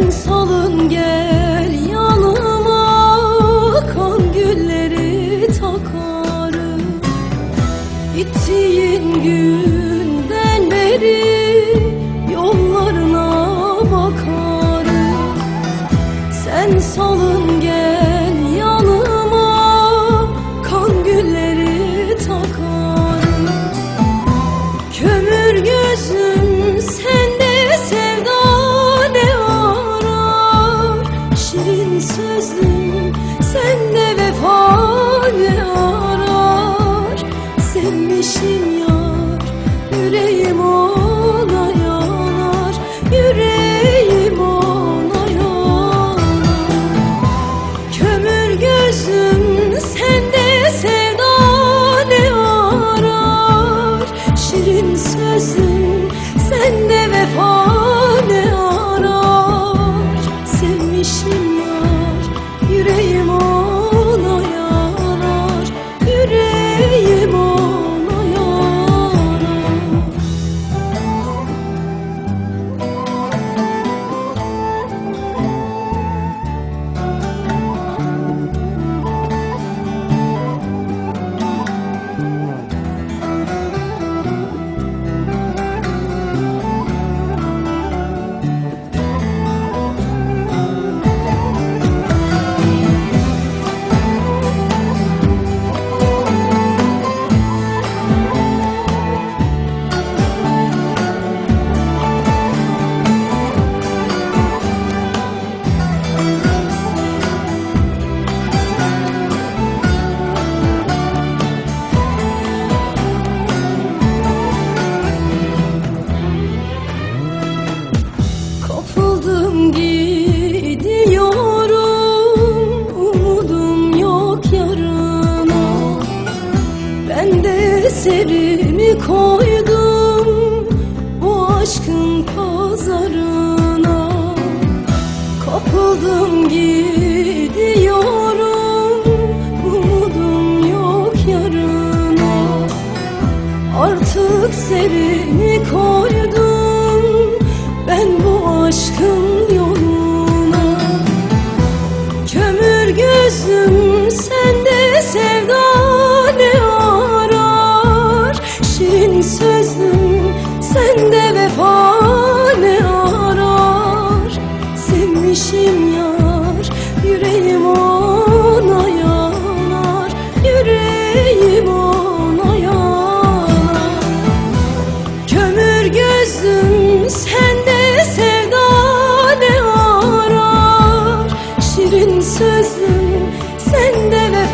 Sen salın gel yanıma. Akan gülleri takarım Gittiğin günden beri Yollarına bakarım Sen salın gel Kaderimi koydum bu aşkın pazarına. Kapıldım gidiyorum umudum yok yarına. Artık serimi koydum ben bu aşkın sözlü sende vefa